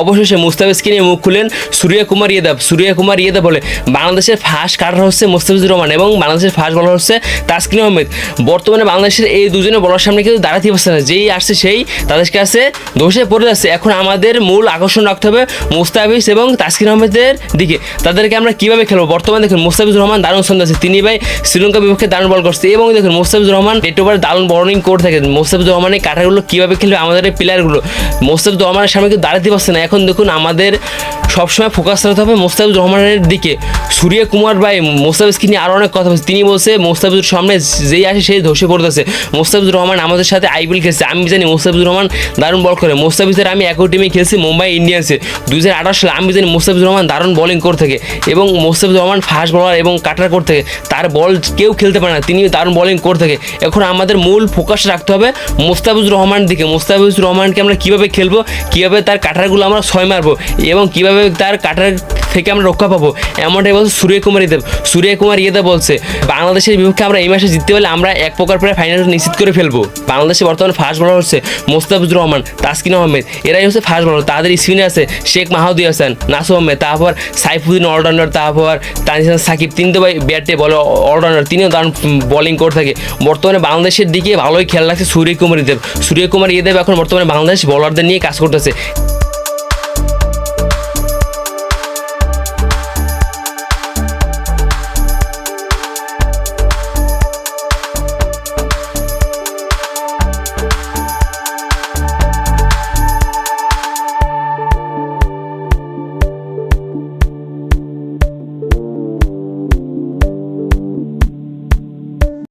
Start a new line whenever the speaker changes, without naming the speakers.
অবশেষে মুস্তাফিজকে নিয়ে মুখ খুলেন? সূর্য কুমার ইয়েদাব। সূর্য কুমার ইয়েদাব বলে, বাংলাদেশের ফার্স্ট কাটার হচ্ছে মুস্তাফিজুর রহমান এবং বাংলাদেশের ফার্স্ট বলার হচ্ছে তাসকিন আহমেদ। বর্তমানে বাংলাদেশের এই দুজনে বলার সামনে কিন্তু দাঁড়াতে পারছে না। যেই আসছে সেই তাদের কাছে দোষে পড়ে যাচ্ছে। এখন আমাদের মূল আকর্ষণ রাখতে হবে মুস্তাফিজ এবং তাসকিন আহমেদের দিকে। তাদেরকে আমরা কীভাবে খেলব? বর্তমানে দেখুন মুস্তাফিজুর রহমান দারুণ ছন্দ আছে। তিনি ভাই শ্রীলঙ্কা বিপক্ষে দারুণ বল করছে এবং দেখুন মুস্তাফিজুর রহমান ডেট ওভার দারুণ বর্নিং করে থাকে মুস্তাফিজুর রহমানের কাটারগুলো কীভাবে খেলবে আমাদের এই প্লেয়ারগুলো মুস্তাফিজুর রহমানের সামনে কিন্তু দাঁড়াতে পারছে না। এখন দেখুন আমাদের সবসময় ফোকাস রাখতে হবে মোস্তাফিজুর রহমানের দিকে। সূর্য কুমার ভাই, মোস্তাফিজকে নিয়ে আরও অনেক কথা বলছে। তিনি বলছে, মোস্তাফিজুর সামনে যেই আসে সেই ধসে পড়তেছে। মোস্তাফিজুর রহমান আমাদের সাথে আইপিএল খেলছে। আমি জানি মোস্তাফিজুর রহমান দারুণ বল করে। মোস্তাফিজের আমি একই টিমে খেলছি, মুম্বাই ইন্ডিয়ান্সে। দু হাজার আঠারো সালে আমি জানি মোস্তাফিজুর রহমান দারুণ বোলিং করে থাকে এবং মোস্তাফিজুর রহমান ফাস্ট বলার এবং কাটার করে থাকে। তার বল কেউ খেলতে পারে না তিনি দারুণ বোলিং করে থাকে। এখন আমাদের মূল ফোকাস রাখতে হবে মোস্তাফিজুর রহমানের দিকে। মোস্তাফিজুর রহমানকে আমরা কীভাবে খেলব? কীভাবে তার কাটারগুলো আমরা ছয় মারবো? এবং কীভাবে তার কাটার থেকে আমরা রক্ষা পাবো। এমনটাই বলছে সূর্য কুমার ইয়েদেব সূর্য কুমার ইয়েদেব বলছে, বাংলাদেশের বিপক্ষে আমরা এই মাসে জিততে পারলে আমরা এক প্রকার প্রায় ফাইনাল নিশ্চিত করে ফেলব। বাংলাদেশে বর্তমানে ফার্স্ট বলার হচ্ছে মোস্তাফিজুর রহমান, তাসকিন আহমেদ। এরাই হচ্ছে ফার্স্ট বলার তাদের স্পিনে আছে শেখ মাহাদি হাসান নাসু আহমেদ, তারপর সাইফুদ্দিন অলরাউন্ডার তারপর তানজিদ সাকিব। তিন তো ভাই ব্যাটে বলে অলরাউন্ডার তিনিও দারুণ বোলিং করে থাকে। বর্তমানে বাংলাদেশের দিকে ভালোই খেয়াল রাখছে সূর্য কুমার ইদেব সূর্য কুমার ইদেব এখন বর্তমানে বাংলাদেশ বলারদের নিয়ে কাজ করতেছে।